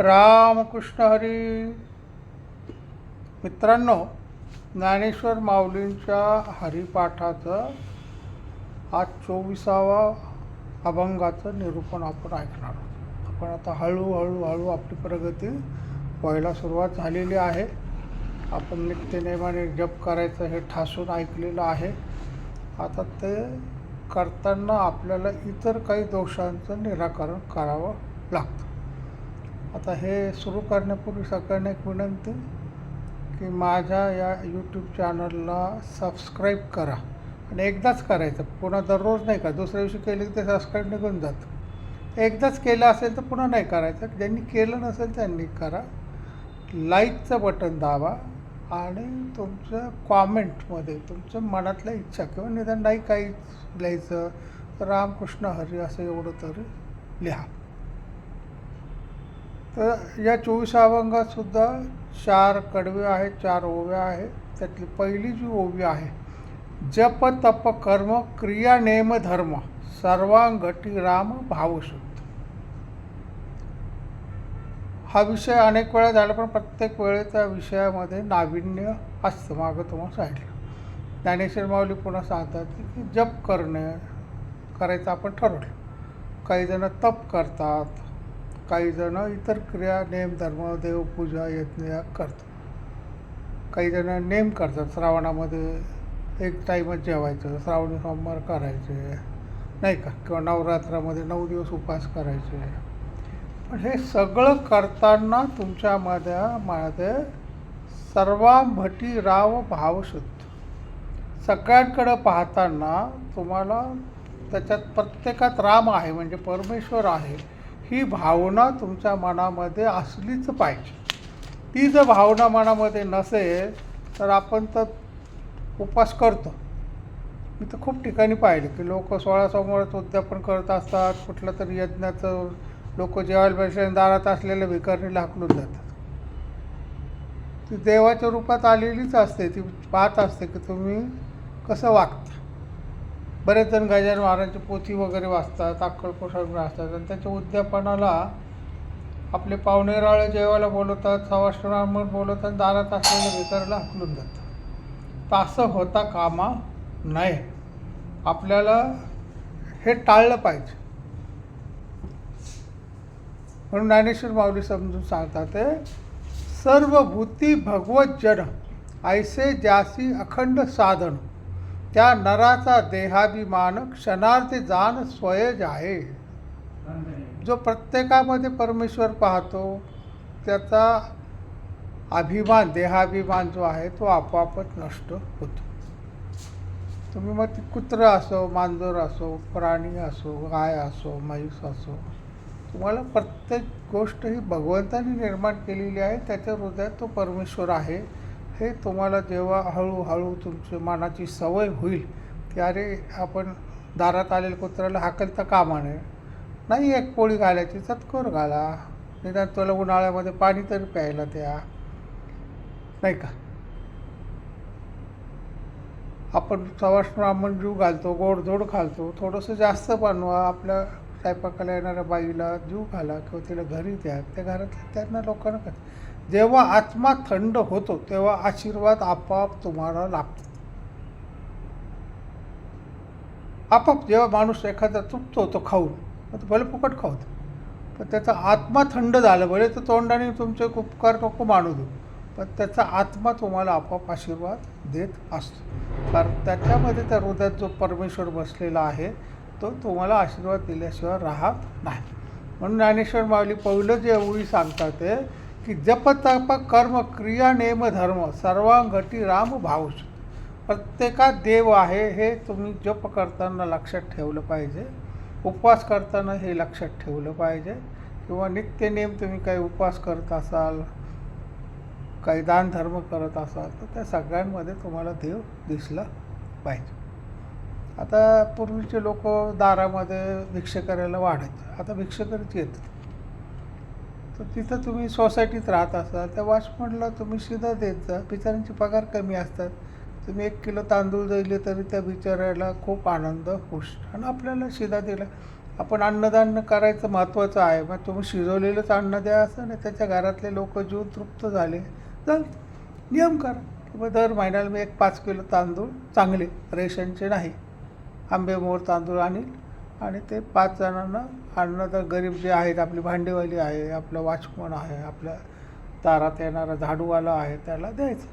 रामकृष्ण हरी. मित्रांनो ज्ञानेश्वर माऊलींच्या हरिपाठाचं आज चोवीसावा अभंगाचं निरूपण आपण ऐकणार आहोत. आपण आता हळूहळू हळू आपली प्रगती व्हायला सुरुवात झालेली आहे. आपण नित्यनेमाने जप करायचं हे ठासून ऐकलेलं आहे. आता ते करताना आपल्याला इतर काही दोषांचं निराकरण करावं लागतं. आता हे सुरू करण्यापूर्वी सगळ्यांना एक विनंती की माझ्या या यूट्यूब चॅनलला सबस्क्राईब करा. आणि एकदाच करायचं. पुन्हा दररोज नाही का दुसऱ्या दिवशी केलं की ते सबस्क्राईब निघून जातं. एकदाच केलं असेल तर पुन्हा नाही करायचं. ज्यांनी केलं नसेल त्यांनी करा. लाईकचं बटन दाबा आणि तुमच्या कॉमेंटमध्ये तुमच्या मनातल्या इच्छा किंवा निदान नाही काही लिहायचं रामकृष्ण हरी असं एवढं तरी लिहा. तर या चोवीस अभंगातसुद्धा चार कडवे आहेत चार ओव्या आहेत. त्यातली पहिली जी ओवी आहे जप तप कर्म क्रिया नेम धर्म सर्वांगटी राम भावशुद्ध. हा विषय अनेक वेळा झाला पण प्रत्येक वेळे त्या विषयामध्ये नाविन्य असतं. मागं तुम्हाला सांगितलं. ज्ञानेश्वर माऊली पुन्हा सांगतात की जप करणे करायचं आपण ठरवलं. काही जण तप करतात. काहीजणं इतर क्रिया नेम धर्म देवपूजा यज्ञ या करतात काहीजणं नेम करतात श्रावणामध्ये. एक टाईमच जेवायचं श्रावणी सोमवार करायचे. नाही का? किंवा नवरात्रामध्ये नऊ दिवस उपवास करायचे. पण हे सगळं करताना तुमच्यामध्ये माझ्या सर्वांभटी राव भावशुद्ध. सगळ्यांकडं पाहताना तुम्हाला त्याच्यात प्रत्येकात राम आहे म्हणजे परमेश्वर आहे. ही भावना तुमच्या मनामध्ये असलीच पाहिजे. ती जर भावना मनामध्ये नसेल तर आपण तर उपवास करतो. मी तर खूप ठिकाणी पाहिले की लोक सोळा सोमवारच उद्यापन करत असतात कुठलं तरी यज्ञाचं लोक जेवायला बसले दारात असलेल्या भिकारणीला हाकलून जातात ती देवाच्या रूपात आलेलीच असते ती पाहत असते की तुम्ही कसं वागता. बरेच जण गजानन महाराजांची पोथी वगैरे वाचतात अक्कलकोट वाचतात आणि त्याच्या उद्यापनाला आपले पाहुणेराळे जेवायला बोलवतात सवाष्टरामवर बोलवतात दारात असलेल्या भिकारीला हकलून जातात तर असं होता कामा नाही आपल्याला हे टाळलं पाहिजे. म्हणून ज्ञानेश्वर माऊली समजून सांगतात ते सर्व भूती भगवत जन ऐसे जासी अखंड साधन त्या नराचा देहाभिमान क्षणार्थी जाण स्वयज आहे. जो प्रत्येकामध्ये परमेश्वर पाहतो त्याचा अभिमान देहाभिमान जो आहे तो आपोआपच नष्ट होतो. तुम्ही मग ती कुत्रं असो मांजर असो प्राणी असो गाय असो म्हैस असो तुम्हाला प्रत्येक गोष्ट ही भगवंताने निर्माण केलेली आहे. त्याच्या हृदयात तो परमेश्वर आहे. हे तुम्हाला जेव्हा हळूहळू तुमची मनाची सवय होईल की अरे आपण दारात आलेल्या कुत्र्याला हाकलता कामा नये नाही एक पोळी घालायची चतकोर घाला. निदान तुला उन्हाळ्यामध्ये पाणी तरी प्यायला द्या. नाही का? आपण सवाष्ण ब्राह्मण जीव घालतो गोडधोड घालतो थोडंसं जास्त बनवा. आपल्या स्वयंपाकाला येणाऱ्या बाईला जीव घाला किंवा तिला घरी द्या. त्या घरातल्या त्यांना लोकांना जेव्हा आत्मा थंड होतो तेव्हा आशीर्वाद आपोआप तुम्हाला लाभतो. आपोआप जेव्हा माणूस एखादा चुकतो तो खाऊन मग तो भले फुकट खाऊ पण त्याचा आत्मा थंड झाला भले तर तोंडाने तुमचे उपकार नको मानू देऊ पण त्याचा आत्मा तुम्हाला आपोआप आशीर्वाद देत असतो. कारण त्याच्यामध्ये त्या हृदयात जो परमेश्वर बसलेला आहे तो तुम्हाला आशीर्वाद दिल्याशिवाय राहत नाही. म्हणून ज्ञानेश्वर माऊली पहिलं जे ओळी सांगतात ते की जप तप कर्म क्रिया नेम धर्म सर्वांगटी राम भाऊश प्रत्येकात देव आहे हे तुम्ही जप करताना लक्षात ठेवलं पाहिजे. उपवास करताना हे लक्षात ठेवलं पाहिजे. किंवा नित्यनेम तुम्ही काही उपवास करत असाल काही दानधर्म करत असाल तर त्या सगळ्यांमध्ये तुम्हाला देव दिसला पाहिजे. आता पूर्वीचे लोक दारामध्ये भिक्षा करायला वाढायचे. आता भिक्षेकरीच येतात. तर तिथं तुम्ही सोसायटीत राहत असाल त्या वॉचमनला तुम्ही शिदा देत जा बिचाऱ्यांचे पगार कमी असतात. तुम्ही एक किलो तांदूळ दिले तरी त्या बिचाऱ्याला खूप आनंद खुश आणि आपल्याला शिदा दिला. आपण अन्नदान करायचं महत्त्वाचं आहे. मग तुम्ही शिजवलेलंच अन्न द्या असं नाही त्याच्या घरातले लोक जीव तृप्त झाले. तर नियम करा. की मग दर महिन्याला मी एक पाच किलो तांदूळ चांगले रेशनचे नाही. आंबेमोर तांदूळ आणील. आणि ते पाच जणांना अन्न तर गरीब जे आहेत आपली भांडेवाली आहे आपलं वॉचमन आहे आपल्या दारात येणारा झाडूवाला आहे त्याला द्यायचं.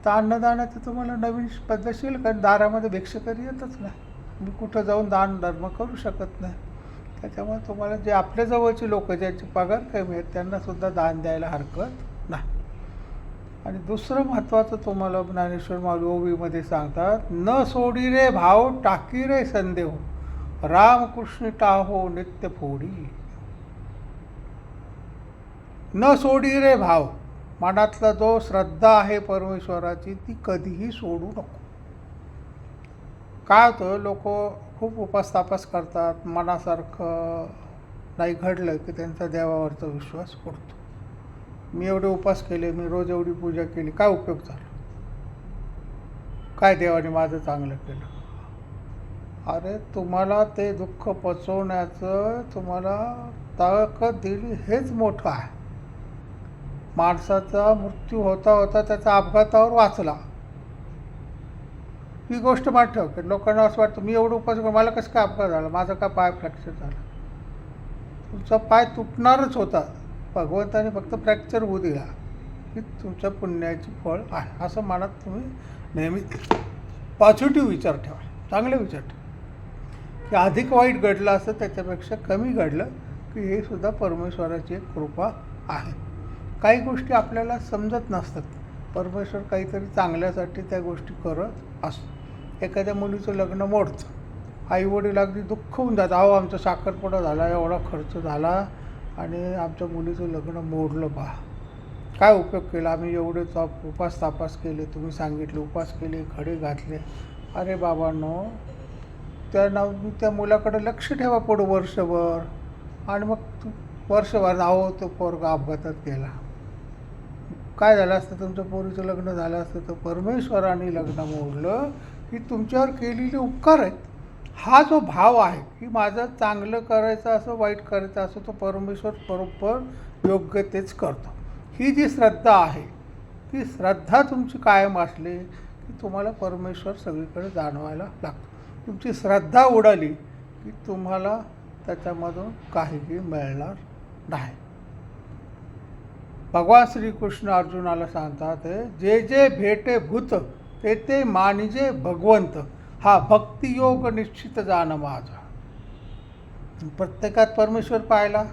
आता अन्नदानाचं तुम्हाला नवीन पद्धतशीर कारण दारामध्ये भिक्षकरी येतच नाही. मी कुठं जाऊन दान धर्म करू शकत नाही. त्याच्यामुळे तुम्हाला जे आपल्या जवळची लोक ज्यांची पगार कमी आहेत त्यांनासुद्धा दान द्यायला हरकत नाही. आणि दुसरं महत्त्वाचं तुम्हाला ज्ञानेश्वर माऊली ओवीमध्ये सांगतात न सोडी रे भाव टाकी रे संदेह. रामकृष्ण टाहो नित्य फोडी. न सोडी रे भाव. मनातला जो श्रद्धा आहे परमेश्वराची ती कधीही सोडू नको. काय होतं लोक खूप उपास तापास करतात. मनासारखं नाही घडलं की त्यांचा देवावरचा विश्वास पडतो. मी एवढे उपास केले मी रोज एवढी पूजा केली काय उपयोग झाला? काय देवाने माझं चांगलं केलं? अरे तुम्हाला ते दुःख पचवण्याचं तुम्हाला ताकद दिली हेच मोठं आहे. माणसाचा मृत्यू होता होता त्याचा अपघातावर वाचला. ही गोष्ट मात ठेव की लोकांना असं वाटतं मी एवढं उपास मला कसं काय अपघात झाला? माझा का पाय फ्रॅक्चर झाला? तुमचा पाय तुटणारच होता. भगवंताने फक्त फ्रॅक्चर होऊ दिला की तुमच्या पुण्याची फळ आहे. असं मनात तुम्ही नेहमी पॉझिटिव्ह विचार ठेवा. चांगले विचार ठेवा. की अधिक वाईट घडलं असतं त्याच्यापेक्षा कमी घडलं की हे सुद्धा परमेश्वराची एक कृपा आहे. काही गोष्टी आपल्याला समजत नसतात. परमेश्वर काहीतरी चांगल्यासाठी त्या गोष्टी करत असतो. एखाद्या मुलीचं लग्न मोडतं. आईवडील अगदी दुःख होऊन जातं. अहो आमचा साखरपुडा झाला एवढा खर्च झाला आणि आमच्या मुलीचं लग्न मोडलं बा. काय उपयोग केला? आम्ही एवढे ताप उपास तापास केले तुम्ही सांगितले उपास केले खडे घातले. अरे बाबांनो त्यांना त्या मुलाकडे लक्ष ठेवा पुढं वर्षभर. आणि मग वर्षभर नाव तो पोरगा अपघातात गेला. काय झालं असतं? तुमच्या पोरीचं लग्न झालं असतं तर परमेश्वराने लग्न मोडलं की तुमच्यावर केलेले उपकार आहेत. हा जो भाव आहे की माझं चांगलं करायचं असं वाईट करायचं असं तो परमेश्वर बरोबर योग्य तेच करतो. ही जी श्रद्धा आहे ती श्रद्धा तुमची कायम असली की तुम्हाला परमेश्वर सगळीकडे जाणवायला लागतो. तुमची श्रद्धा उडाली की तुम्हाला त्याच्यामधून काहीही मिळणार नाही. भगवान श्रीकृष्ण अर्जुनाला सांगतात जे जे भेटे भूत ते ते मानिजे भगवंत हा भक्तियोग निश्चित जाणं माझा. प्रत्येकात परमेश्वर पाहिला.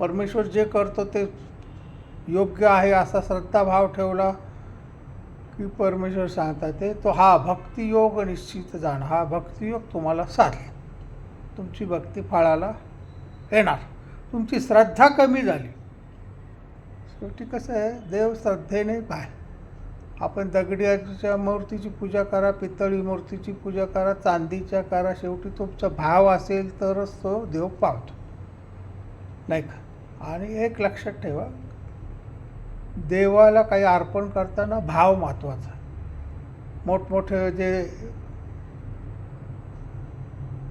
परमेश्वर जे करतो ते योग्य आहे असा श्रद्धाभाव ठेवला. की परमेश्वर सांगतात ते तो हा भक्तियोग निश्चित जाण हा भक्तियोग तुम्हाला साधला. तुमची भक्ती फळाला येणार. तुमची श्रद्धा कमी झाली. शेवटी कसं आहे देव श्रद्धेने पाह आपण दगडीच्या मूर्तीची पूजा करा पितळी मूर्तीची पूजा करा चांदीच्या करा शेवटी तुमचा भाव असेल तरच तो देव पावतो. नाही का? आणि एक लक्षात ठेवा देवाला काही अर्पण करताना भाव महत्त्वाचा मोठमोठे जे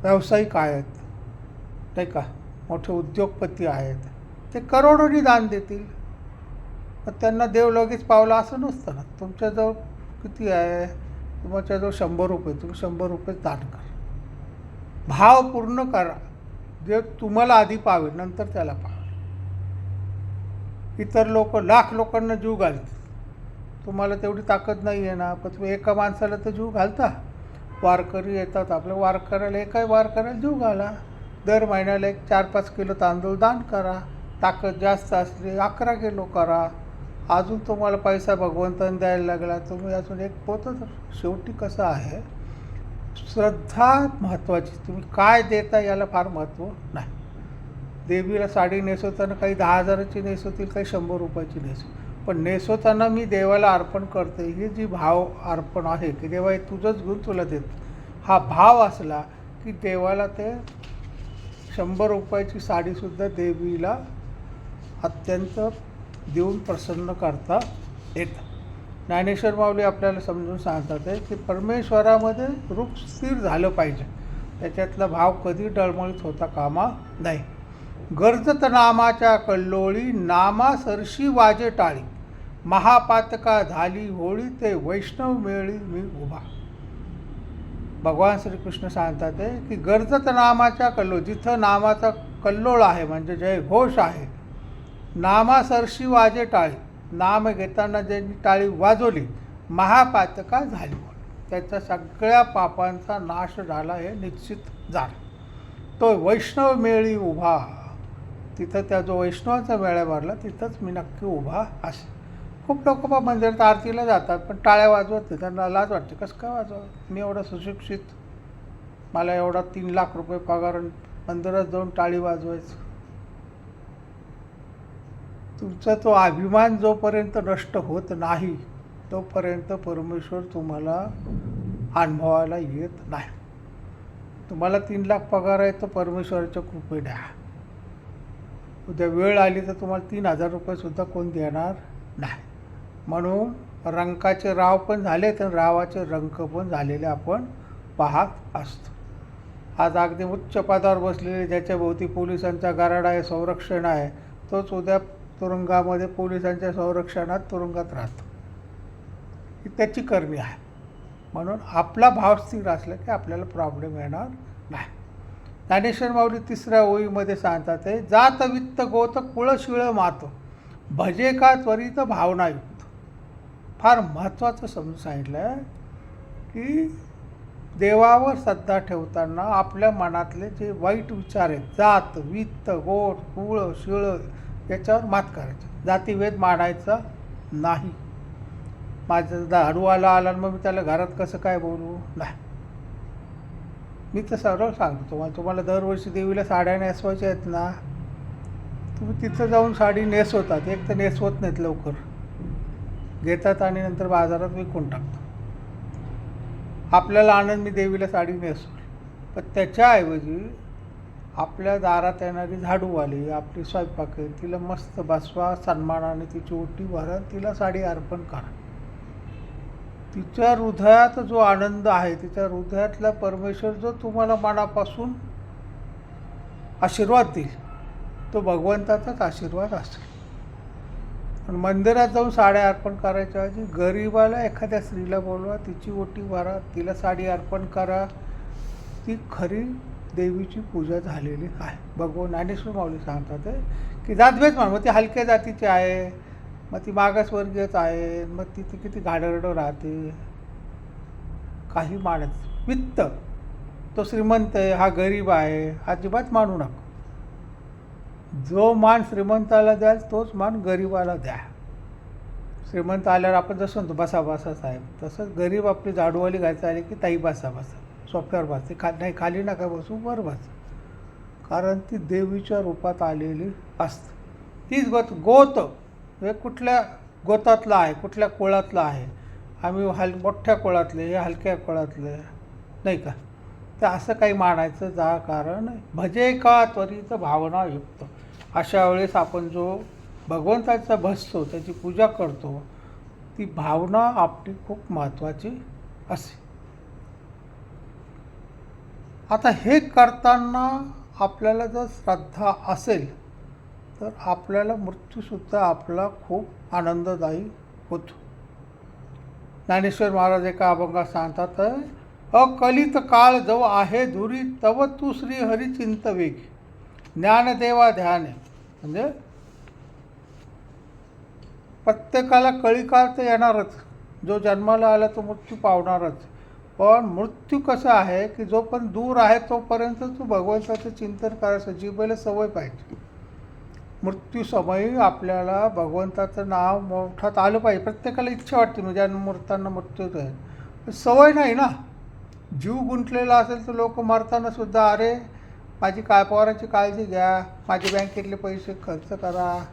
व्यावसायिक आहेत नाही का मोठे उद्योगपती आहेत ते करोडोनी दान देतील. पण त्यांना देव लगेच पावला असं नसतं ना. तुमच्याजवळ किती आहे? तुमच्याजवळ शंभर रुपये तुम्ही शंभर रुपये दान करा. भाव पूर्ण करा. जे तुम्हाला आधी पावेल नंतर त्याला पावेल. इतर लोक लाख लोकांना जीव घालतात तुम्हाला तेवढी ताकद नाही आहे ना. पण तुम्ही एका माणसाला तर जीव घालता. वारकरी येतात आपल्या वारकऱ्याला एकाही वारकऱ्याला जीव घाला. दर महिन्याला एक चार पाच किलो तांदूळ दान करा. ताकद जास्त असली अकरा किलो करा. अजून तुम्हाला पैसा भगवंतान द्यायला लागला तुम्ही अजून एक पोतच शेवटी कसं आहे? श्रद्धा महत्त्वाची तुम्ही काय देता याला फार महत्त्व नाही. देवीला साडी नेसवताना काही दहा हजाराची नेसवतील काही शंभर रुपयाची नेसव पण नेसवताना मी देवाला अर्पण करते. ही जी भाव अर्पण आहे की देवा हे तुझंच घेऊन तुला देत. हा भाव असला की देवाला ते शंभर रुपयाची साडीसुद्धा देवीला अत्यंत देऊन प्रसन्न करता येतं. ज्ञानेश्वर माऊली आपल्याला समजून सांगतात आहे की परमेश्वरामध्ये रूप स्थिर झालं पाहिजे. त्याच्यातला भाव कधी डळमळीत होता कामा नाही. गर्जत नामाच्या कल्लोळी नामा सरशी वाजे टाळी. महापातका झाली होळी ते वैष्णव मेळी मी उभा. भगवान श्रीकृष्ण सांगतात की गर्जत नामाच्या कल्लोळ जिथं नामाचा कल्लोळ आहे म्हणजे जय घोष आहे नामासरशी वाजे टाळी. नाम घेताना ज्यांनी टाळी वाजवली महापातका झाली त्याच्या सगळ्या पापांचा नाश झाला हे निश्चित झालं. तो वैष्णव मेळी उभा. तिथं त्या जो वैष्णवाचा मेळा भरला तिथंच मी नक्की उभा असे. खूप लोक बा मंदिरात आरतीला जातात पण टाळ्या वाजवत नाही. त्यांना लाज वाटते कसं काय वाजवत मी एवढा सुशिक्षित. मला एवढा तीन लाख रुपये पगार आणि मंदिरात जाऊन टाळी वाजवायचं. तुमचा तो अभिमान जोपर्यंत नष्ट होत नाही तोपर्यंत परमेश्वर तुम्हाला अनुभवायला येत नाही. तुम्हाला तीन लाख पगार आहे तर परमेश्वराच्या कृपेने. द्या उद्या वेळ आली तर तुम्हाला तीन हजार रुपयेसुद्धा कोण देणार नाही. म्हणून रंकाचे राव पण झाले तर रावाचे रंक पण झालेले आपण पाहत असतो. आज अगदी उच्च पदावर बसलेले ज्याच्या भोवती पोलिसांचा गाराड आहे संरक्षण आहे तोच उद्या तुरुंगामध्ये पोलिसांच्या संरक्षणात तुरुंगात राहतो. ही त्याची करणी आहे. म्हणून आपला भाव स्थिर असला की आपल्याला प्रॉब्लेम येणार नाही. ज्ञानेश्वर माऊली तिसऱ्या ओळीमध्ये सांगतात आहे जात वित्त गोत कुळशिळ मात भजे का त्वरित भावनायुक्त फार महत्त्वाचं समजून सांगितलं आहे की देवावर श्रद्धा ठेवताना आपल्या मनातले जे वाईट विचार आहेत जात वित्त गोट कुळ शिळ याच्यावर मात करायचं. जातीभेद मांडायचा नाही. माझं दारू आला आला आणि मग मी त्याला घरात कसं काय बोलू? नाही. मी तर सरळ सांगतो तुम्हाला. तुम्हाला दरवर्षी देवीला साड्या नेसवायच्या आहेत ना तुम्ही तिथं जाऊन साडी नेसवतात. एक तर नेसवत नाहीत लवकर. घेतात आणि नंतर बाजारात विकून टाकतो आपल्याला आनंद मी देवीला साडी नेसवली. पण त्याच्याऐवजी आपल्या दारात येणारी झाडूवाली आपली स्वयंपाक तिला मस्त बसवा सन्मानाने तिची ओटी भरा तिला साडी अर्पण करा. तिच्या हृदयात जो आनंद आहे तिच्या हृदयातला परमेश्वर जो तुम्हाला मनापासून आशीर्वाद देईल तो भगवंताचाच आशीर्वाद असेल. पण मंदिरात जाऊन साड्या अर्पण करायच्या ऐवजी गरीबाला एखाद्या स्त्रीला बोलवा तिची ओटी भरा तिला साडी अर्पण करा. ती खरी देवीची पूजा झालेली आहे. भगवान ज्ञानेश्वर माऊली सांगतात की जातभेद म्हणून ती हलक्या जातीची आहे. मग ती मागासवर्गीयच आहे मग तिथे किती घाडरडं राहते. काही माणस वित्त. तो श्रीमंत आहे हा गरीब आहे अजिबात मानू नका. जो मान श्रीमंताला द्याल तोच मान गरीबाला द्या. श्रीमंत आल्यावर आपण जसं म्हणतो बसा बसा साहेब. तसंच गरीब आपली झाडूवाली घायचं आली की ताई बसा बसा सोफ्टवेअर बस. खा नाही खाली नका बसू वर बस. कारण ती देवीच्या रूपात आलेली असते. तीच गोत गोत हे कुठल्या गोतातला आहे कुठल्या कुळातलं आहे? आम्ही हल मोठ्या कुळातले हे हलक्या कुळातले. नाही का? तर असं काही मानायचं जा कारण भजे का त्वरित भावनायुक्त अशा वेळेस आपण जो भगवंताचा भसतो त्याची पूजा करतो ती भावना आपली खूप महत्त्वाची असते आता हे करताना आपल्याला जर श्रद्धा असेल तर आपल्याला मृत्यूसुद्धा आपला खूप आनंददायी होतो. ज्ञानेश्वर महाराज एका अभंगात सांगतात अकलित काळ जो आहे धुरी तव तू श्री हरी चिंत वेगी. ज्ञानदेवा ध्याने. म्हणजे प्रत्येकाला कळीकाळ तर येणारच. जो जन्माला आला तो मृत्यू पावणारच. पण मृत्यू कसा आहे की जो पण दूर आहे तोपर्यंत तू भगवंताचं चिंतन करायचं जीवेला सवय पाहिजे. मृत्यूसमय आपल्याला भगवंताचं नाव मोठात आलं पाहिजे. प्रत्येकाला इच्छा वाटते म्हणजे मूर्तांना मृत्यूच आहे. सवय नाही ना. जीव गुंतलेला असेल तर लोक मरताना सुद्धा अरे माझी काय पोराची काळजी घ्या माझे बँकेतले पैसे खर्च करा.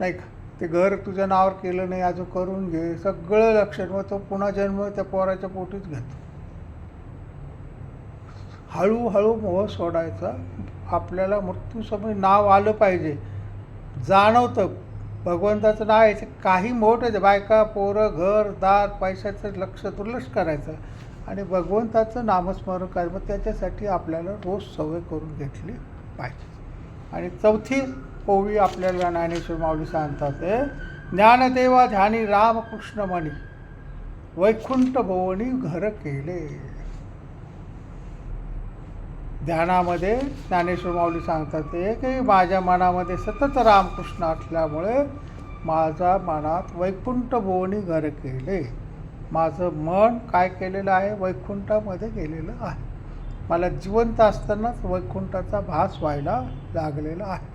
नाही का? ते घर तुझ्या नावावर केलं नाही अजून करून घे. सगळं लक्षण मग तो पुन्हा जन्म त्या पोराच्या पोटीच घेतो. हळूहळू मोह सोडायचा. आपल्याला मृत्यूसमयी नाव आलं पाहिजे. जाणवतं. भगवंताचं नाव याचे काही मोठं बायका पोरं घर दार पैशाचं लक्ष दुर्लक्ष करायचं. आणि भगवंताचं नामस्मरण करायचं मग त्याच्यासाठी आपल्याला रोज सवय करून घेतली पाहिजे. आणि चौथी ओवी आपल्याला ज्ञानेश्वर माऊली सांगतात ज्ञानदेवा ध्यानी रामकृष्ण म्हणी वैकुंठ भुवनी घर केले. ध्यानामध्ये ज्ञानेश्वर माऊली सांगतात ते की माझ्या मनामध्ये सतत रामकृष्ण असल्यामुळे माझ्या मनात वैकुंठ भुवनी घर केले. माझं मन काय केलेलं आहे? वैकुंठामध्ये गेलेलं आहे. मला जिवंत असतानाच वैकुंठाचा भास व्हायला लागलेला आहे.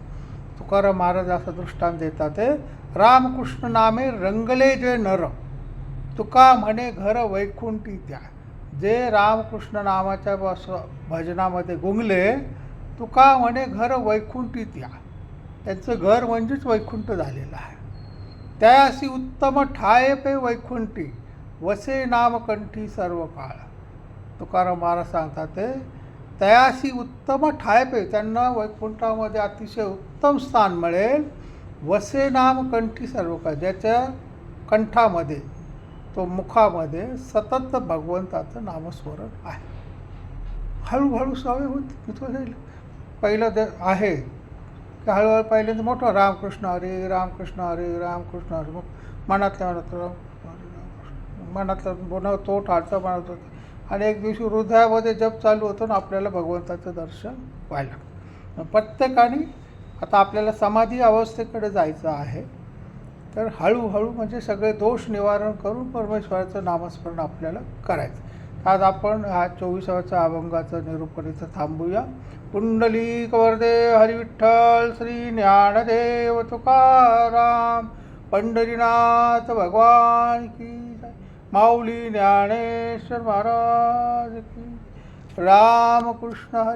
तुकाराम महाराज असं दृष्टांत देतात ते रामकृष्ण नामे रंगले जे नर. तुका म्हणे घर वैकुंठी द्या. जे रामकृष्ण नामाच्या बस भजनामध्ये गुंगले तुका म्हणे घर वैकुंठीत या. त्यांचं घर म्हणजेच वैकुंठ झालेलं आहे. त्यासी उत्तम ठाये पे वैकुंठी वसे नामकंठी सर्व काळ तुकाराम महाराज सांगतात ते त्याशी उत्तम ठायपे त्यांना वैकुंठामध्ये अतिशय उत्तम स्थान मिळेल. वसे नामकंठी सर्व काळ ज्याच्या कंठामध्ये तो मुखामध्ये सतत भगवंताचं नामस्मरण आहे. हळूहळू सवय होती मी तो जाईल. पहिलं ते आहे की हळूहळू पहिल्यांदा मोठं रामकृष्ण हरे रामकृष्ण हरे रामकृष्ण हरे मग मनातल्या मनात राम मनातलं बोन तो ठालचा म्हणत होता. आणि एक दिवशी हृदयामध्ये जप चालू होतो ना आपल्याला भगवंताचं दर्शन व्हायला लागतं. प्रत्येकाने आता आपल्याला समाधी अवस्थेकडे जायचं आहे. तर हळूहळू म्हणजे सगळे दोष निवारण करून परमेश्वराचं नामस्मरण आपल्याला करायचं. आज आपण हा चोवीसाव्याचा अभंगाचं निरूपण इथं थांबूया. पुंडलिक वरदे हरिविठ्ठल श्री ज्ञानदेव तुकाराम पंढरीनाथ भगवान की माऊली ज्ञानेश्वर महाराज की रामकृष्ण हरी